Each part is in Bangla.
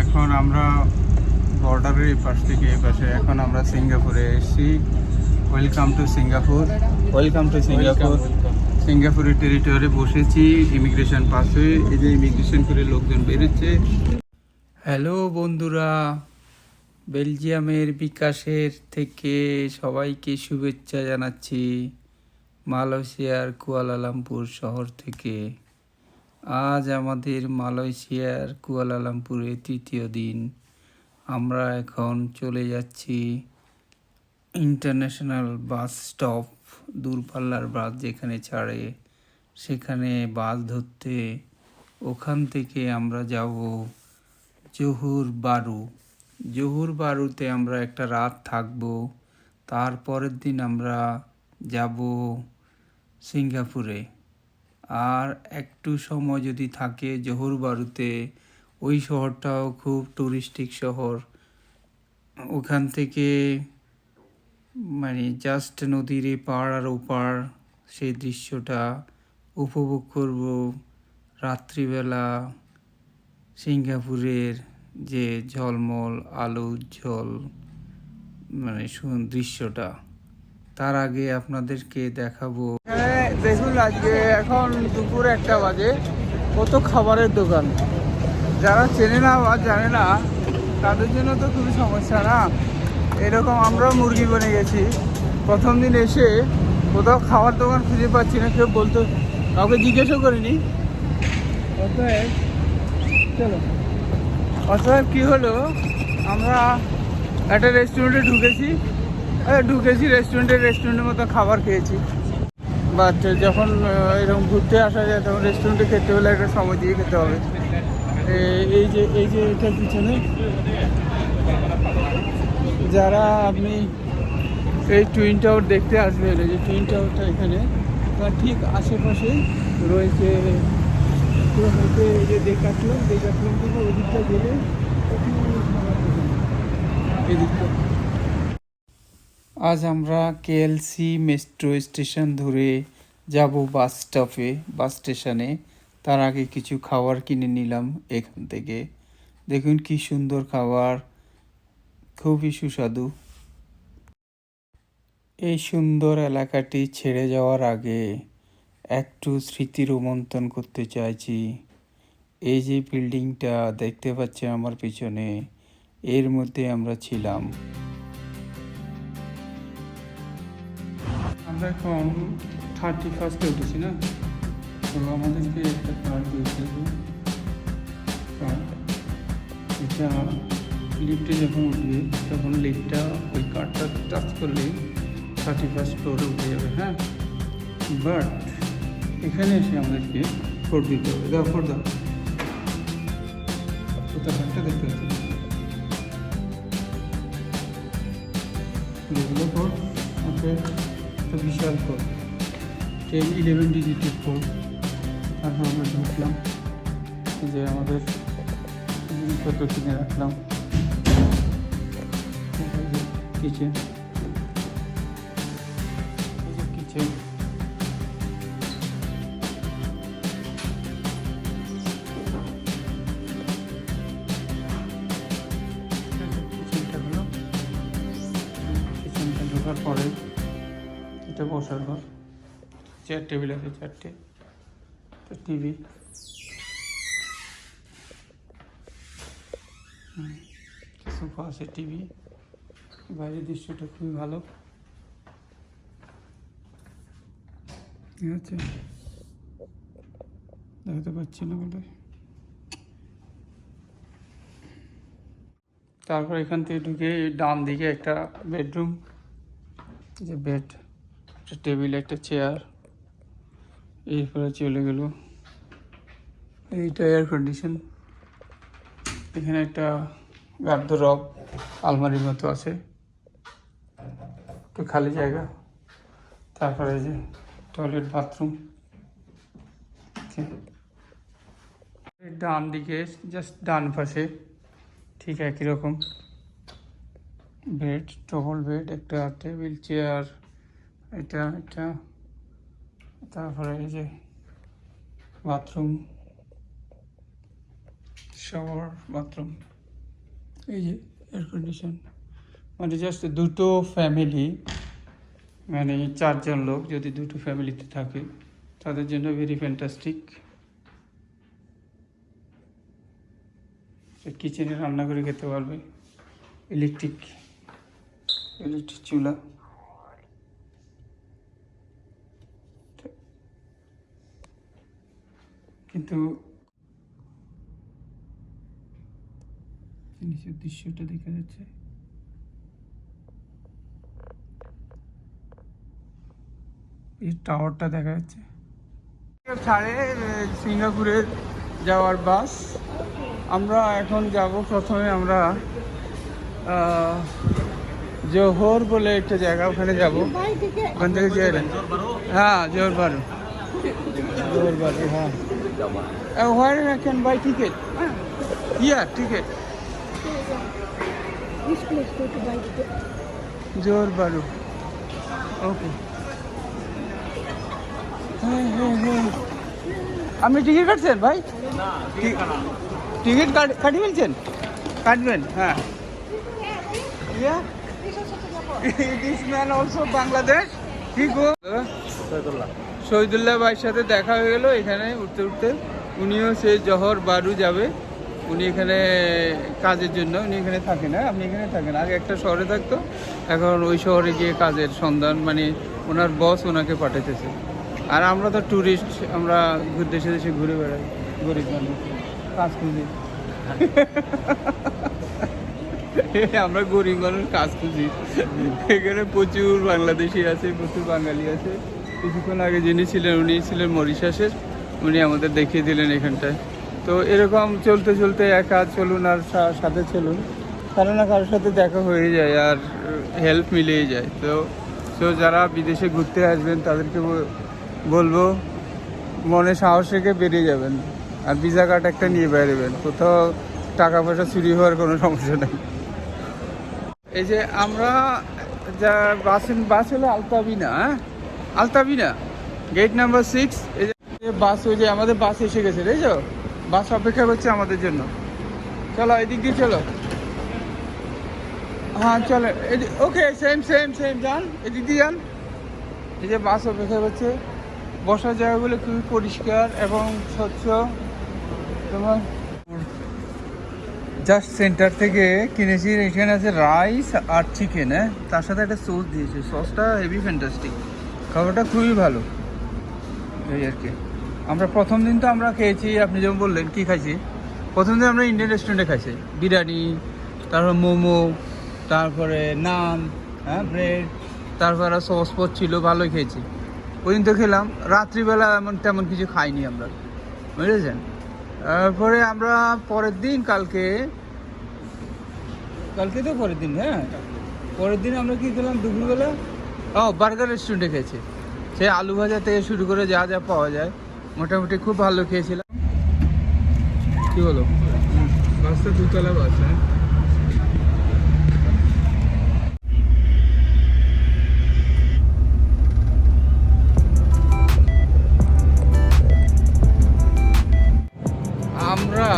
এখন আমরা বর্ডারের এই পাশ থেকে এই পাশে এখন আমরা সিঙ্গাপুরে এসেছি। Welcome to Singapore welcome to Singapore সিঙ্গাপুরের টেরিটরি বসেছি ইমিগ্রেশন হয়ে এই যে ইমিগ্রেশন করে লোকজন বেরোচ্ছে। হ্যালো বন্ধুরা বেলজিয়ামের বিকাশের থেকে সবাইকে শুভেচ্ছা জানাচ্ছি মালয়েশিয়ার কুয়ালালামপুর শহর থেকে। আজ আমাদের মালয়েশিয়ার কুয়ালালামপুরে তৃতীয় দিন। আমরা এখন চলে যাচ্ছি ইন্টারন্যাশনাল বাস স্টপ দূরপাল্লার বাস যেখানে ছাড়ে। সেখানে বাস ধরতে ওখান থেকে আমরা যাব জহুর বারু। জহুর বারুতে আমরা একটা রাত থাকব। তারপরের দিন আমরা যাব সিঙ্গাপুরে। আর একটু সময় যদি থাকে জহুর বারুতে, ওই শহরটাও খুব টুরিস্টিক শহর। ওখান থেকে মানে জাস্ট নদীর এপার আর ওপার সেই দৃশ্যটা উপভোগ করব রাত্রিবেলা সিঙ্গাপুরের যে ঝলমল আলো উজ্জ্বল মানে দৃশ্যটা। তার আগে আপনাদেরকে দেখাবো। দেখুন আজকে এখন দুপুর একটা বাজে। কত খাবারের দোকান। যারা চেনে না বা জানে না, তাদের জন্য তো খুবই সমস্যা না? এরকম আমরাও মুরগি বনে গেছি। প্রথম দিন এসে কোথাও খাবার দোকান খুঁজে পাচ্ছি না, কেউ বলতো, কাউকে জিজ্ঞেসও করিনি। অতএব, চলো। অতএব কী হলো, আমরা একটা রেস্টুরেন্টে ঢুকেছি। ঢুকেছি রেস্টুরেন্টে রেস্টুরেন্টের মতো খাবার খেয়েছি। বাট যখন এরকম ঘুরতে আসা যায়, তখন রেস্টুরেন্টে খেতে হলে একটা সময় দিয়ে খেতে হবে। এই যে এই যে এটার পিছনে, যারা আপনি এই টুইন টাওয়ার দেখতে আসবেন, এই যে টুইন টাওয়ারটা এখানে তার ঠিক আশেপাশেই রয়েছে হয়তো এই যে দেখাতলাম দেখাতলাম থেকে ওদিকটা গেলে। এদিকটা আজ আমরা কেএলসি মেট্রো স্টেশন ধরে যাব বাস স্টপে বাস স্টেশনে তার আগে কিছু খাবার কিনে নিলাম এখান থেকে। দেখুন কি সুন্দর খাবার, খুবই সুস্বাদু। এই সুন্দর এলাকাটি ছেড়ে যাওয়ার আগে একটু স্মৃতি রোমন্থন করতে চাইছি। এই যে বিল্ডিংটা দেখতে পাচ্ছি আমার পিছনে, এর মধ্যে আমরা ছিলাম। আমরা এখন থার্টি ফার্স্টে উঠেছি না? তো আমাদেরকে একটা কার্ড দিয়েছে কার্ড এটা লিফটে যখন উঠবে, তখন লিফটটা ওই কার্ডটা টাচ করলে থার্টি ফার্স্ট ফ্লোরে উঠে যাবে হ্যাঁ? বাট এখানে এসে আমাদেরকে ফোর দিতে হবে। দাও ফোর দাও। কোথাও কার্ডটা দেখতে পাচ্ছি। ওকে একটা বিশাল ফোন টেন ইলেভেন ডিজিটের ফোন তারপর আমরা ঢুকলাম যে আমাদের জিনিসপত্র কিনে রাখলাম কিচেন টেবিল আছে চারটে টিভি। সোফা আছে, টিভি। বাইরের দৃশ্যটা খুবই ভালো। ঠিক আছে দেখাতে পাচ্ছি না বলে তারপর এখান থেকে ঢুকে ডান দিকে একটা বেডরুম, যে বেড, একটা টেবিল, একটা চেয়ার। এরপরে চলে গেল এইটা এয়ার কন্ডিশন এখানে একটা গার্ডরব আলমারির মতো আছে। একটু খালি জায়গা। তারপরে যে টয়লেট বাথরুম ডান দিকে জাস্ট ডান পাশে। ঠিক একই রকম। বেড ডবল বেড একটা টেবিল চেয়ার এটা এটা। তারপরে এই যে বাথরুম শাওয়ার বাথরুম এই যে এয়ার কন্ডিশন মানে জাস্ট দুটো ফ্যামিলি মানে চারজন লোক যদি দুটো ফ্যামিলিতে থাকে, তাদের জন্য ভেরি ফ্যান্টাস্টিক কিচেনে রান্না করে খেতে পারবে। ইলেকট্রিক ইলেকট্রিক চুলা। কিন্তু নিচের দৃশ্যটা দেখা যাচ্ছে। এই টাওয়ারটা দেখা যাচ্ছে। ছাড়ে সিঙ্গাপুরের যাওয়ার বাস। আমরা এখন যাব প্রথমে আমরা জোহর বলে একটা জায়গা ওখানে যাব। ওখান থেকে যে হ্যাঁ জোহর বারু। জোহর বারু হ্যাঁ। Where I can buy ticket yeah ticket Which place go to buy ticket? জোর বারু ওকে হ্যাঁ হ্যাঁ হ্যাঁ আপনি টিকিট কাটছেন ভাই? টিকিট কাট ফেলছেন? কাটবেন হ্যাঁ। Yeah this man also Bangladesh ঠিক গো শহীদুল্লাহ ভাইয়ের সাথে দেখা হয়ে গেল, এখানে উঠতে উঠতে। উনিও সেই জহর বারু যাবে। উনি এখানে কাজের জন্য, উনি এখানে থাকেন হ্যাঁ? আপনি এখানে থাকেন। আগে একটা শহরে থাকতো, এখন ওই শহরে গিয়ে কাজের সন্ধান মানে ওনার বস ওনাকে পাঠাতেছে আর আমরা তো ট্যুরিস্ট আমরা দেশে দেশে ঘুরে বেড়াই, গরিব মানুষ। কাজ খুঁজি। আমরা গরিব মানুষ, কাজ খুঁজি। এখানে প্রচুর বাংলাদেশি আছে, প্রচুর বাঙালি আছে। কিছুক্ষণ আগে যিনি ছিলেন, উনি ছিলেন মরিশাসের। উনি আমাদের দেখিয়ে দিলেন এখানটায়। তো এরকম চলতে চলতে একা চলুন আর সাথে চলুন। কারও না কারোর সাথে দেখা হয়ে যায় আর হেল্প মিলিয়ে যায়। তো তো যারা বিদেশে ঘুরতে আসবেন, তাদেরকে বলব, মনে সাহস রেখে বেরিয়ে যাবেন। আর ভিসা কার্ড একটা নিয়ে বেরোবেন। কোথাও টাকা পয়সা চুরি হওয়ার কোনো সমস্যা নেই। এই যে আমরা, যা বাস বাস হলো আলতাবিনা হ্যাঁ? আলতাবিনা গেট নাম্বার সিক্স এই যে বাস ওই যে আমাদের বাস এসে গেছে, তাই তো? বাস অপেক্ষা করছে আমাদের জন্য। চলো, এদিক দিয়ে চলো। হ্যাঁ চলো ওকে সেম সেম সেম যান, এদিক দিয়ে যান। এই যে বাস অপেক্ষা করছে। বসার জায়গাগুলো খুবই পরিষ্কার এবং স্বচ্ছ। তোমার জাস্ট সেন্টার থেকে কিনেছি, এখানে আছে রাইস আর চিকেন হ্যাঁ? তার সাথে একটা সস দিয়েছে। সসটা হেভি ফ্যান্টাস্টিক খাবারটা খুবই ভালো। এই আর কি। আমরা প্রথম দিন তো আমরা খেয়েছি, আপনি যেমন বললেন, কি খাইছি? প্রথম দিন আমরা ইন্ডিয়ান রেস্টুরেন্টে খাইছি। বিরিয়ানি, তারপর মোমো, তারপরে নান হ্যাঁ ব্রেড তারপরে সস পস ছিল, ভালোই খেয়েছি। ওই দিন তো খেলাম, রাত্রিবেলা এমন তেমন কিছু খাইনি আমরা, বুঝেছেন? তারপরে আমরা পরের দিন, কালকে কালকে তো পরের দিন হ্যাঁ? পরের দিন আমরা কি খেলাম, দুপুরবেলা? ও বার্গার রেস্টুরেন্টে খেয়েছি। সে আলু ভাজা থেকে শুরু করে যা যা পাওয়া যায় মোটামুটি খুব ভালো খেয়েছিলাম। কি বলো? বাসটা দুতলা বাস হ্যাঁ? আমরা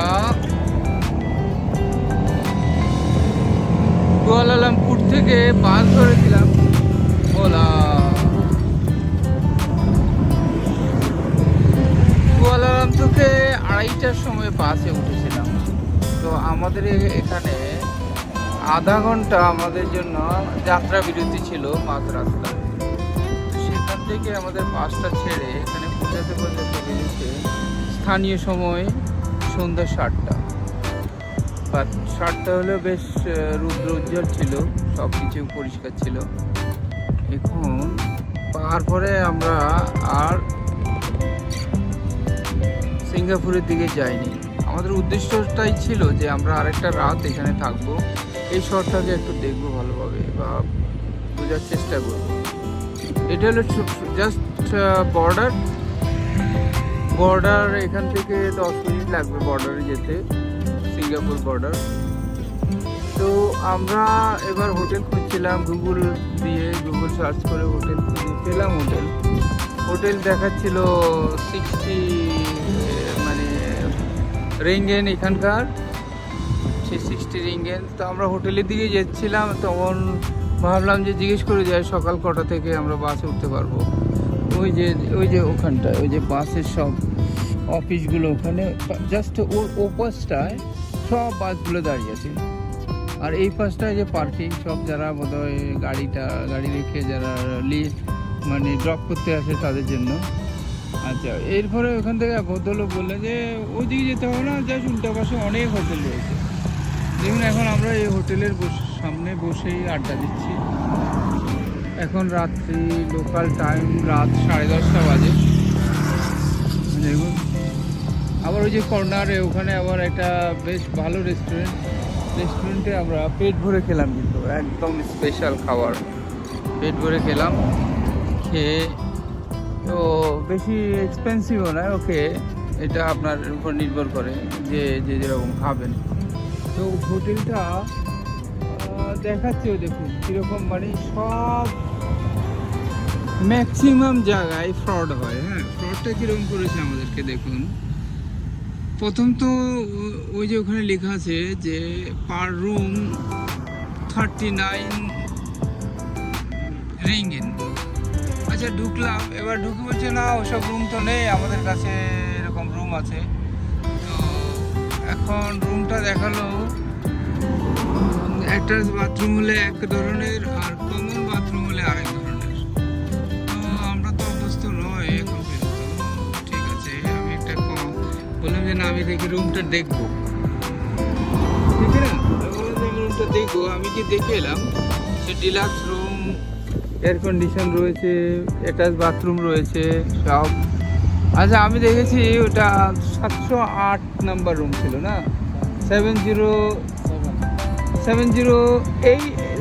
কুয়ালালামপুর থেকে বাস ধরেছিলাম আড়াইটার সময় বাসে উঠেছিলাম। তো আমাদের এখানে আধা ঘণ্টা আমাদের জন্য যাত্রা বিরতি ছিল মাঝ রাস্তায়। তো সেখান থেকে আমাদের বাসটা ছেড়ে এখানে পৌঁছাতে পৌঁছাতে বেরিয়েছে স্থানীয় সময় সন্ধ্যা সাতটা। বা সাতটা হলেও বেশ রুদ্র উজ্জ্বল ছিল সব কিছু পরিষ্কার ছিল। এখন তারপরে আমরা আর সিঙ্গাপুরের দিকে যাইনি। আমাদের উদ্দেশ্যটাই ছিল যে আমরা আরেকটা রাত এখানে থাকব। এই শহরটাকে একটু দেখব ভালোভাবে বা বোঝার চেষ্টা করব। এটা হলো জাস্ট বর্ডার বর্ডার এখান থেকে দশ মিনিট লাগবে বর্ডারে যেতে। সিঙ্গাপুর বর্ডার তো আমরা এবার হোটেল খুঁজছিলাম গুগল দিয়ে গুগল সার্চ করে হোটেল খুঁজে পেলাম হোটেল হোটেল দেখাচ্ছিল সিক্সটি রেঞ্জেন এখানকার। নিচ্ছে সিক্সটি রিঙ্গেন। তো আমরা হোটেলের দিকে যাচ্ছিলাম, তখন ভাবলাম যে জিজ্ঞেস করে, যাই সকাল কটা থেকে আমরা বাসে উঠতে পারব? ওই যে ওই যে ওখানটায়, ওই যে বাসের সব অফিসগুলো ওখানে জাস্ট ওর ওপাশটায় সব বাসগুলো দাঁড়িয়ে আছে। আর এই পাশটায় যে পার্কিং সব যারা বোধহয় গাড়িটা, গাড়ি রেখে যারা লিস্ট মানে ড্রপ করতে আসে তাদের জন্য। আচ্ছা এরপরে ওখান থেকে এক ভদ্রলোক বললেন যে, ওইদিকে যেতে হবে না, জাস্ট উল্টা পাশে অনেক হোটেল রয়েছে। দেখুন, এখন আমরা এই হোটেলের সামনে বসেই আড্ডা দিচ্ছি। এখন রাত্রি লোকাল টাইম রাত সাড়ে দশটা বাজে। দেখুন, আবার ওই যে কর্নারে ওখানে আবার একটা বেশ ভালো রেস্টুরেন্ট রেস্টুরেন্টে আমরা পেট ভরে খেলাম কিন্তু, একদম স্পেশাল খাবার। পেট ভরে খেলাম, খেয়ে বেশি এক্সপেন্সিভও নয় ওকে, এটা আপনার উপর নির্ভর করে যে যে যেরকম খাবেন। তো হোটেলটা দেখাচ্ছেও দেখুন, কীরকম মানে সব ম্যাক্সিমাম জায়গায় ফ্রড হয় হ্যাঁ? ফ্রডটা কীরকম করেছে আমাদেরকে দেখুন। প্রথম তো ওই যে ওখানে লেখা আছে যে per room thirty nine ringgit আচ্ছা ঢুকলাম, এবার ঢুকে বলছে, না, ওসব রুম তো নেই, আমাদের কাছে এরকম রুম আছে। তো এখন রুমটা দেখাল অ্যাটাচ বাথরুম হলে এক ধরনের আর কমন বাথরুম হলে আরেক ধরনের। তো আমরা তো অভ্যস্ত নয় এখন পর্যন্ত। ঠিক আছে, আমি একটা কম বললাম যে, না, আমি দেখি রুমটা দেখব। ঠিক রুমটা দেখব। আমি কি দেখে এলাম, সে ডিলাক্স রুম এয়ার কন্ডিশন রয়েছে অ্যাটাচ বাথরুম রয়েছে, সব। আচ্ছা আমি দেখেছি ওটা সাতশো আট নাম্বার রুম ছিল না? সেভেন জিরো সেভেন জিরো এই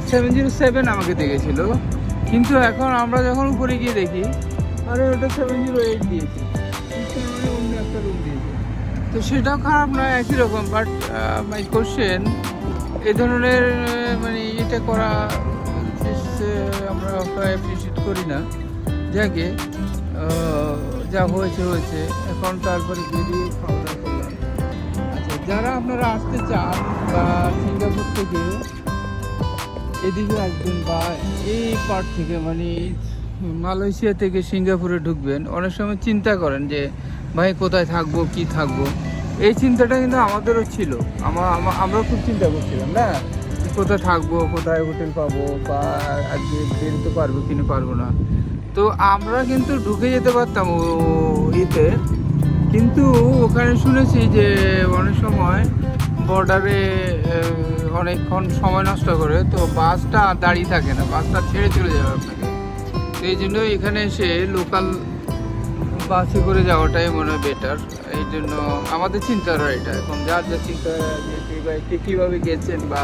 সেভেন জিরো সেভেন আমাকে দেখেছিল। কিন্তু এখন আমরা যখন উপরে গিয়ে দেখি, আরে ওটা সেভেন জিরো এইট দিয়েছে। অন্য একটা রুম দিয়েছে তো সেটাও খারাপ নয়, একই রকম। বাট মাই কোশ্চেন এ ধরনের মানে এটা করা আহ, আমরা অ্যাপ্রিসিয়েট করি না। যাকে যা হয়েছে হয়েছে। এখন তারপরে বেরিয়ে খাওয়া দাওয়া করলাম। আচ্ছা যারা আপনারা আসতে চান বা সিঙ্গাপুর থেকে এদিকে আসবেন বা এই পার্ট থেকে মানে মালয়েশিয়া থেকে সিঙ্গাপুরে ঢুকবেন অনেক সময় চিন্তা করেন যে ভাই কোথায় থাকব কি থাকব? এই চিন্তাটা কিন্তু আমাদেরও ছিল। আমা- আমা- আমরাও খুব চিন্তা করছিলাম না? কোথায় থাকব, কোথায় হোটেল পাবো বা আজকে বেরোতে পারব কিনে পারব না। তো আমরা কিন্তু ঢুকে যেতে পারতাম ও ইতে কিন্তু ওখানে শুনেছি যে অনেক সময় বর্ডারে অনেকক্ষণ সময় নষ্ট করে, তো বাসটা দাঁড়িয়ে থাকে না, বাসটা ছেড়ে চলে যাবে আপনাকে। তো এই জন্য এখানে এসে লোকাল বাসে করে যাওয়াটাই মনে হয় বেটার এই জন্য আমাদের চিন্তা চিন্তার এটা। এখন যার যা চিন্তা কীভাবে গেছেন বা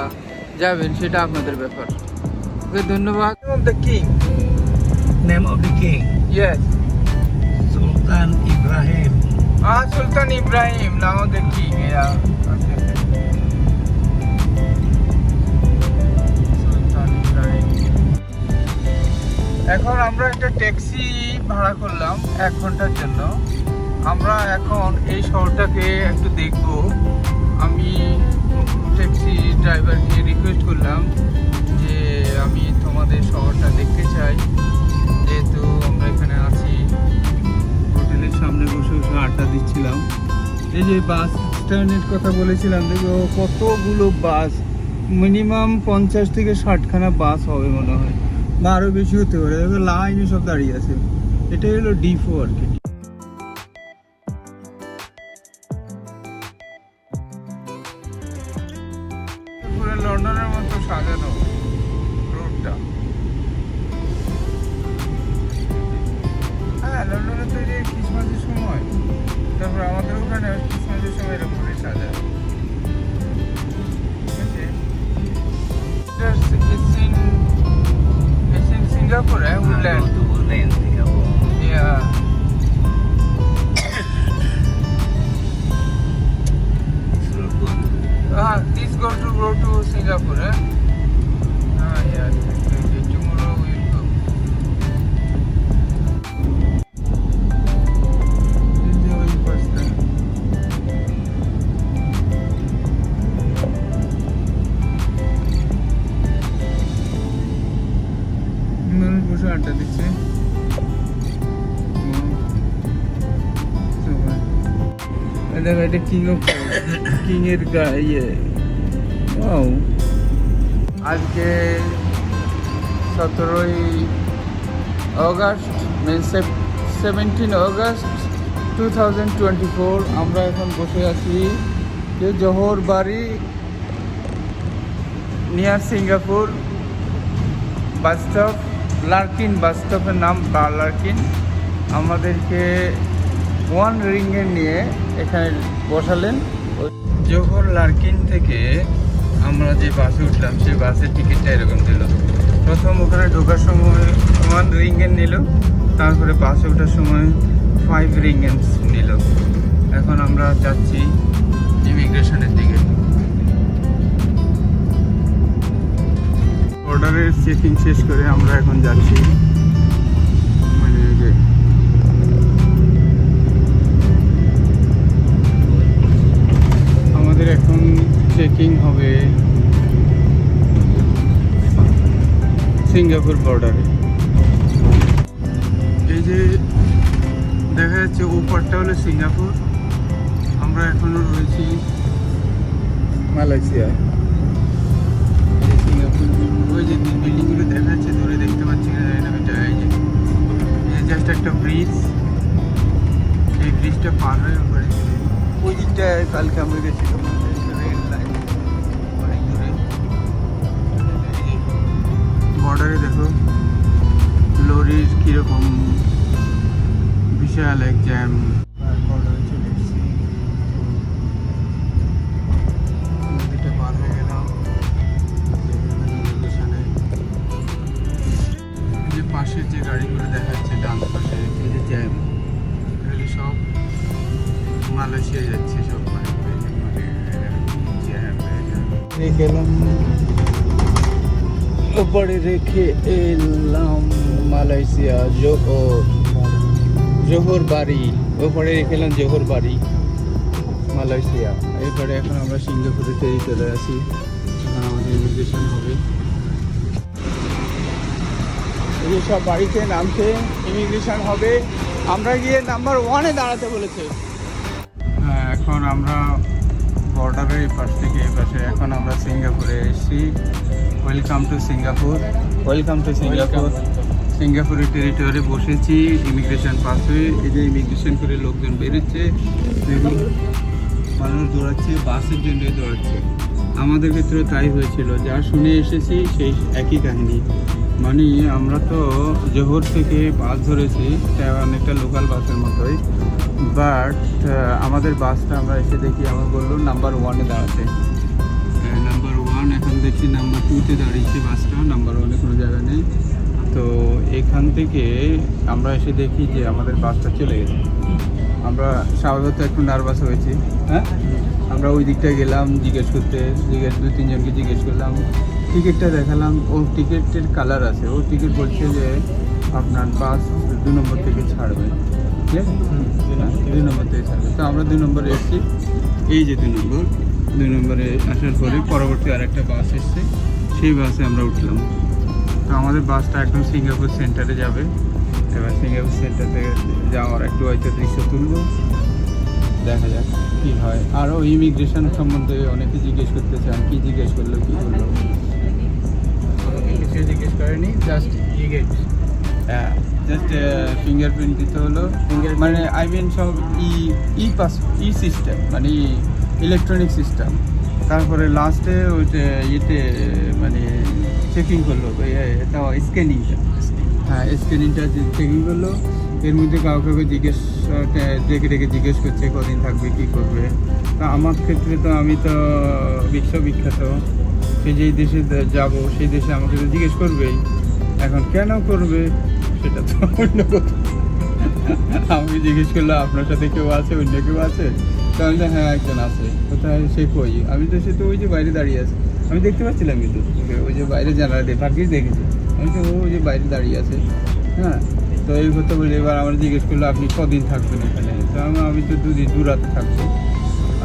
যাবেন সেটা আপনাদের ব্যাপার। ওকে ধন্যবাদ। The king yes Ibrahim, now the king, yeah. Okay. Sultan এখন আমরা একটা ট্যাক্সি ভাড়া করলাম এক ঘণ্টার জন্য। আমরা এখন এই শহরটাকে একটু দেখব। আমি ট্যাক্সি ড্রাইভারকে রিকোয়েস্ট করলাম যে আমি তোমাদের শহরটা দেখতে চাই। যেহেতু আমরা এখানে আছি, হোটেলের সামনে বসে বসে আড্ডা দিচ্ছিলাম। এই যে বাস স্ট্যান্ডের কথা বলেছিলাম দেখো কতগুলো বাস মিনিমাম পঞ্চাশ থেকে ষাটখানা বাস হবে মনে হয়। বা আরও বেশি হতে পারে লাইনে সব দাঁড়িয়ে আছে। এটাই হলো ডিফো আর কি। এটা এটা কিং অফ কিং এর ইয়ে. আজকে সতেরোই August seventeen August two thousand twenty four আমরা এখন বসে আছি যে Johor Bahru near Singapore bus stop Larkin bus স্টপের নাম লার্কিন আমাদেরকে ওয়ান রিঙ্গে নিয়ে এখানে বসালেন। জোহর লার্কিন থেকে আমরা যে বাসে উঠলাম, সেই বাসের টিকিটটা এরকম দিল। প্রথম ওখানে ঢোকার সময় ওয়ান রিঙ্গেন নিল, তারপরে বাসে ওঠার সময় ফাইভ রিঙ্গেন্স নিল। এখন আমরা যাচ্ছি ইমিগ্রেশনের দিকে। অর্ডারের চেকিং শেষ করে আমরা এখন যাচ্ছি। চেকিং হবে সিঙ্গাপুর বর্ডারে এই যে দেখা যাচ্ছে উপরটা হলো সিঙ্গাপুর। আমরা এখনও রয়েছি মালয়েশিয়া। সিঙ্গাপুর ওই যে বিল্ডিংগুলো দেখা যাচ্ছে, দূরে দেখতে পাচ্ছি না এটা এই যে। জাস্ট একটা ব্রিজ এই ব্রিজটা পার হয়ে ওপরে ওই দিকটায় কালকে আমরা গেছিলাম। বর্ডারে দেখো। লরির কীরকম বিশাল এক জ্যাম ওপরে রেখে এলাম মালয়েশিয়া, জোহর। জোহর বাড়ি ওপরে রেখে এলাম জোহর বাড়ি, মালয়েশিয়া। এরপরে এখন আমরা সিঙ্গাপুরে ফেরি চলে আসি। ইমিগ্রেশন হবে। এই সব বাড়িতে নামছে ইমিগ্রেশন হবে। আমরা গিয়ে নাম্বার ওয়ানে দাঁড়াতে বলেছে। হ্যাঁ এখন আমরা বর্ডারের এই পাশ থেকে এই পাশে। এখন আমরা সিঙ্গাপুরে এসেছি। Welcome to Singapore welcome to Singapore সিঙ্গাপুরের টেরিটরি বসেছি ইমিগ্রেশন পাস হয়ে এই যে ইমিগ্রেশন করে লোকজন বেরোচ্ছে দেখুন মানুষ দৌড়াচ্ছে বাসের জন্য দৌড়াচ্ছে। আমাদের ক্ষেত্রেও তাই হয়েছিল। যা শুনে এসেছি সেই একই কাহিনী। মানে আমরা তো জোহর থেকে বাস ধরেছি অনেকটা লোকাল বাসের মতোই। বাট আমাদের বাসটা আমরা এসে দেখি, আমার বলল নাম্বার ওয়ানে দাঁড়াতে। নাম্বার ওয়ান এখন দেখছি নাম্বার টুতে দাঁড়িয়েছে বাসটা নাম্বার ওয়ানে কোনো জায়গা নেই। তো এখান থেকে আমরা এসে দেখি যে আমাদের বাসটা চলে গেছে। আমরা স্বাভাবিকত একটু নার্ভাস হয়েছি হ্যাঁ? আমরা ওই দিকটা গেলাম, জিজ্ঞেস করতে, জিজ্ঞেস দু তিনজনকে জিজ্ঞেস করলাম টিকিটটা দেখালাম ওর টিকিটের কালার আছে। ও টিকিট বলছে যে আপনার বাস দু নম্বর থেকে ছাড়বে দুই নম্বর থেকে। ছাড়বে তো আমরা দুই নম্বরে এসেছি। এই যে দুই নম্বর দুই নম্বরে আসার পরে পরবর্তী আরেকটা বাস এসছে। সেই বাসে আমরা উঠলাম। তো আমাদের বাসটা একদম সিঙ্গাপুর সেন্টারে যাবে। এবার সিঙ্গাপুর সেন্টার থেকে যাওয়ার একটু হয়তো দৃশ্য তুলবো। দেখা যাক কী হয়। আরও ইমিগ্রেশন সম্বন্ধে অনেকে জিজ্ঞেস করতে চান কি জিজ্ঞেস করল কী করল? কিছু জিজ্ঞেস করেনি জাস্ট ইগেট হ্যাঁ জাস্ট ফিঙ্গারপ্রিন্ট দিতে হলো। মানে আই মিন সব e e pass e system মানে ইলেকট্রনিক সিস্টেম তারপরে লাস্টে ওই যে ইয়েতে মানে চেকিং করল এটা স্ক্যানিংটা হ্যাঁ স্ক্যানিংটা চেকিং করল এর মধ্যে কাউকে কাউকে জিজ্ঞেস ডেকে ডেকে জিজ্ঞেস করছে কদিন থাকবে কি করবে। তা আমার ক্ষেত্রে তো আমি তো বিশ্ববিখ্যাত সে যেই দেশে যাব সেই দেশে আমাকে তো জিজ্ঞেস করবেই। এখন কেন করবে? সেটা তো অন্য কথা। আমি জিজ্ঞেস করলাম, আপনার সাথে কেউ আছে, অন্য কেউ আছে? তাহলে হ্যাঁ একজন আছে। কোথায়? সে কই? আমি তো, সে তো ওই যে বাইরে দাঁড়িয়ে আছে। আমি দেখতে পাচ্ছিলাম কিন্তু। ওই যে বাইরে জানালা দিয়ে ভাগ্যিস দেখেছি। আমি তো ওই যে বাইরে দাঁড়িয়ে আছে। হ্যাঁ? তো এই কথা বলে এবার আমার জিজ্ঞেস করল, আপনি কদিন থাকবেন এখানে? তো আমি আমি তো দুদিন, দু রাত থাকব।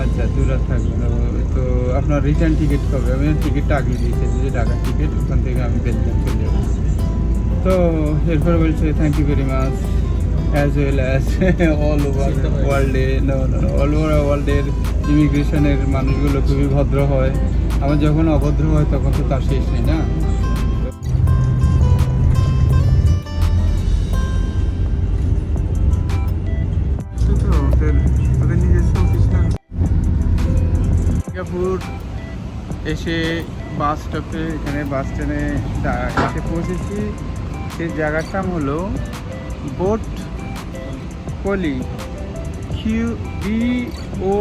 আচ্ছা দু রাত থাকবেন তো আপনার রিটার্ন টিকিট কবে? আমি টিকিটটা আগে দিয়েছি, যে টাকার টিকিট ওখান থেকে আমি বেলজিয়াম চলে যাব। তো এরপরে বলছে thank you very much as well as all over ওয়ার্ল্ডে অল ওভার ওয়ার্ল্ডের ইমিগ্রেশনের মানুষগুলো খুবই ভদ্র হয়। আমার যখন অভদ্র হয় তখন তো তার শেষ নেই না? সিঙ্গাপুর এসে বাস স্টপে এখানে বাস স্ট্যান্ডে এসে পৌঁছেছি। সেই জায়গার নাম হলো বোট কলি Q B O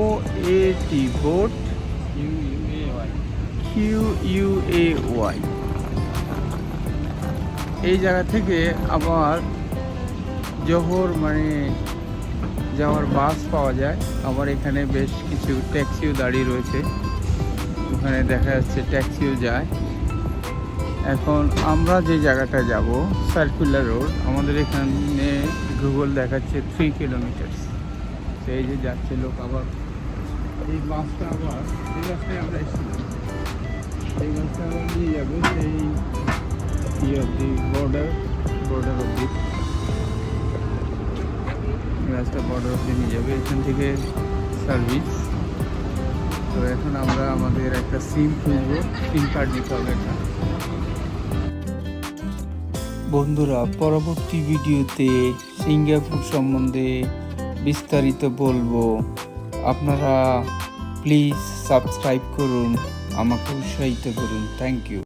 A T boat Q U A Y এই জায়গা থেকে আবার জোহর মানে যাওয়ার বাস পাওয়া যায়। আবার এখানে বেশ কিছু ট্যাক্সিও দাঁড়িয়ে রয়েছে। ওখানে দেখা যাচ্ছে ট্যাক্সিও যায়। এখন আমরা যে জায়গাটা যাব সার্কুলার রোড আমাদের এখানে গুগল দেখাচ্ছে থ্রি কিলোমিটার সেই যে যাচ্ছে লোক আবার, এই বাসটা আবার, এই বাসটায় আমরা এসেছিলাম। এই বাসটা আবার নিয়ে যাবে সেই ই অব্দি বর্ডার বর্ডার অব্দি রাস্তা বর্ডার অব্দি নিয়ে যাবে, এখান থেকে সার্ভিস তো এখন আমরা আমাদের একটা সিম খুঁজবো সিম কার্ড নিতে হবে একটা। বন্ধুরা, পরবর্তী ভিডিওতে সিঙ্গাপুর সম্বন্ধে বিস্তারিত বলব। আপনারা প্লিজ সাবস্ক্রাইব করুন, আমাকে উৎসাহিত করুন। Thank you